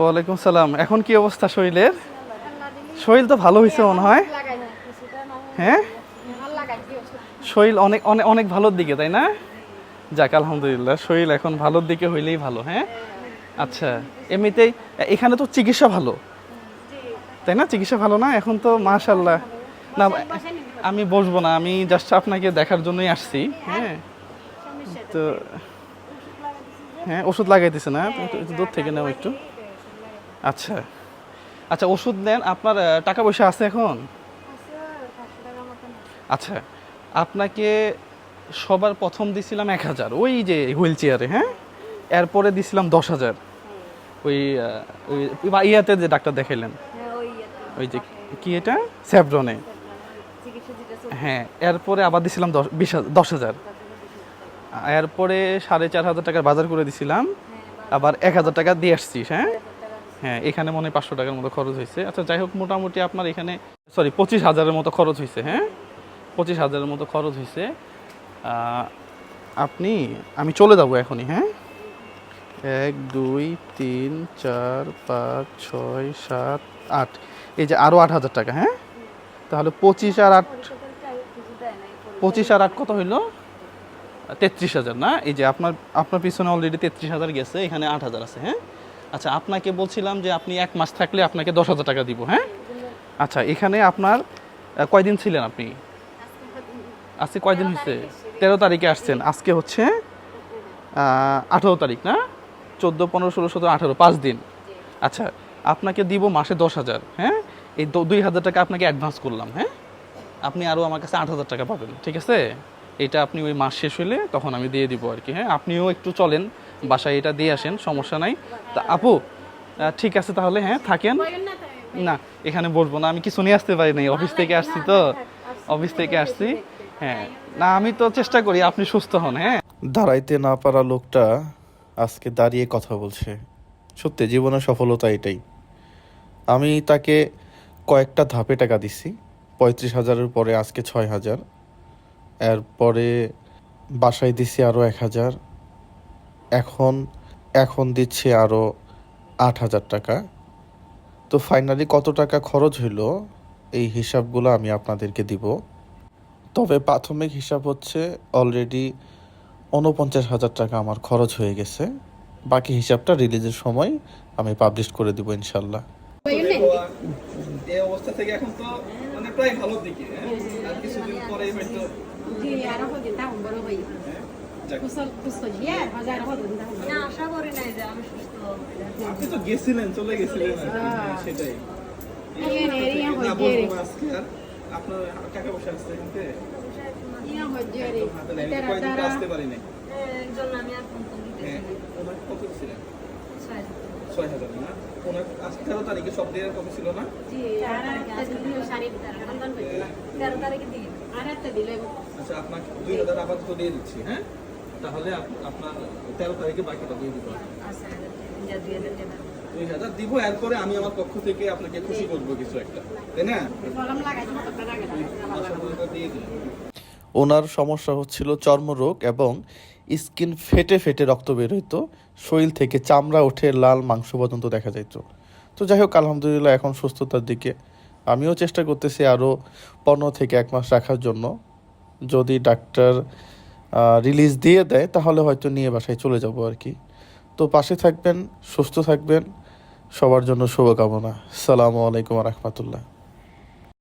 ওয়ালাইকুম সালাম। এখন কি অবস্থা শরীরের? শরীর তো ভালো হয়েছে মনে হয়। হ্যাঁ? শরীর অনেক অনেক অনেক ভালোর দিকে, তাই না? যাক, আলহামদুলিল্লাহ, শরীর এখন ভালোর দিকে হইলেই ভালো হ্যাঁ? আচ্ছা এমনিতেই, এখানে তো চিকিৎসা ভালো। তাই না? চিকিৎসা ভালো না? এখন তো মাশাল্লাহ না, আমি বসবো না, আমি জাস্ট আপনাকে দেখার জন্যই আসছি হ্যাঁ? তো হ্যাঁ ওষুধ লাগাইতেছে না একটু দূর থেকে নাও একটু। আচ্ছা। আচ্ছা ওষুধ নেন। আপনার টাকা পয়সা আছে এখন? আচ্ছা আপনাকে সবার প্রথম দিছিলাম এক হাজার। ওই যে হুইল চেয়ারে হ্যাঁ? এরপরে দিছিলাম দশ হাজার। ওই ওই ইয়াতে যে ডাক্তার দেখাইলেন। ওই যে কি এটা? স্যাভরনে হ্যাঁ এরপরে আবার দিছিলাম দশ, বিশ দশ হাজার। এরপরে সাড়ে চার হাজার টাকার বাজার করে দিছিলাম। আবার এক হাজার টাকা দিয়ে আসছিস হ্যাঁ? হ্যাঁ এখানে মনে হয় পাঁচশো টাকার মতো খরচ হয়েছে। আচ্ছা যাই হোক, মোটামুটি আপনার এখানে সরি পঁচিশ হাজারের মতো খরচ হয়েছে হ্যাঁ? পঁচিশ হাজারের মতো খরচ হয়েছে। আপনি, আমি চলে যাব এখনই হ্যাঁ? এক, দুই, তিন, চার, পাঁচ, ছয়, সাত, আট। এই যে আরও আট হাজার টাকা হ্যাঁ? তাহলে পঁচিশ আর আট, পঁচিশ আর আট কত হইল? তেত্রিশ হাজার, না? এই যে আপনার আপনার পিছনে অলরেডি তেত্রিশ হাজার গেছে, এখানে আট হাজার আছে হ্যাঁ? আচ্ছা আপনাকে বলছিলাম যে আপনি এক মাস থাকলে আপনাকে দশ হাজার টাকা দিব হ্যাঁ? আচ্ছা এখানে আপনার কয়দিন ছিলেন আপনি? আজকে কয়দিন হয়েছে তেরো তারিখে আসছেন। আজকে হচ্ছে আঠেরো তারিখ, না? চোদ্দ, পনেরো, ষোলো, সতেরো, আঠেরো, পাঁচ দিন। আচ্ছা আপনাকে দিব মাসে দশ হাজার হ্যাঁ? এই দুই হাজার টাকা আপনাকে অ্যাডভান্স করলাম হ্যাঁ? আপনি আরও আমার কাছে আট হাজার টাকা পাবেন, ঠিক আছে? এটা আপনি ওই মাস শেষ হলে তখন আমি দিয়ে দিব আর কি হ্যাঁ? আপনিও একটু চলেন বাসায় এটা দিয়ে আসেন, সমস্যা নাই। তা আপু ঠিক আছে তাহলে হ্যাঁ থাকেন? না, এখানে বসবো না, আমি কিছু নিয়ে আসতে পারি নাই, অফিস থেকে আসছি তো। অফিস থেকে আসছি। হ্যাঁ না, আমি তো চেষ্টা করি, আপনি সুস্থ হন হ্যাঁ। দাঁড়াইতে না পারা লোকটা আজকে দাঁড়িয়ে কথা বলছে। সত্যি জীবনের সফলতা এটাই। আমি তাকে কয়েকটা ধাপে টাকা দিছি, পঁয়ত্রিশ হাজারের পরে আজকে ছয় হাজার, এরপরে বাসায় দিছি আরও এক হাজার এখন এখন দিচ্ছি আরও আট হাজার টাকা। তো ফাইনালি কত টাকা খরচ হইল এই হিসাবগুলো আমি আপনাদেরকে দিব। তবে প্রাথমিক হিসাব হচ্ছে অলরেডি উনপঞ্চাশ হাজার টাকা আমার খরচ হয়ে গেছে। বাকি হিসাবটা রিলিজের সময় আমি পাবলিশ করে দিব ইনশাল্লাহ এই অবস্থা থেকে এখন তো মানে প্রায় ভালোর দিকে হ্যাঁ? আর কিছুদিন পরে হয়তো না আশা করি নাই যে আমি সুস্থ হব। আপনি তো গেছিলেন চলে গেছিলেন সেটাই। আপনার টাকা পয়সা আসছে আসতে পারি নাই। হ্যাঁ, ওনার কত ছিলেন? ছয় হাজার। না? ওনার আজ তেরো তারিখে সব দিয়ে কত ছিল না? আচ্ছা, আপনাকে দুই হাজার আপাতত দিয়ে দিচ্ছি, হ্যাঁ? তাহলে আপনার তেরো তারিখে বাকিটা দিয়ে দিব আচ্ছা দুই হাজার টাকা দুই হাজার দিব এরপরে আমি আমার পক্ষ থেকে আপনাকে খুশি করব কিছু একটা। তাই না? দিয়ে দিলাম ওনার সমস্যা হচ্ছিল চর্মরোগ এবং স্কিন ফেটে ফেটে রক্ত বের হইতো। শরীর থেকে চামড়া উঠে লাল মাংস পর্যন্ত দেখা যাইতো। তো যাই হোক আলহামদুলিল্লাহ এখন সুস্থতার দিকে। আমিও চেষ্টা করতেছি আরও পনেরো থেকে এক মাস রাখার জন্য। যদি ডাক্তার রিলিজ দিয়ে দেয়, তাহলে হয়তো নিয়ে বাসায় চলে যাব আর কি। তো পাশে থাকবেন, সুস্থ থাকবেন, সবার জন্য শুভকামনা। সালামু আলাইকুম রহমতুল্লাহ।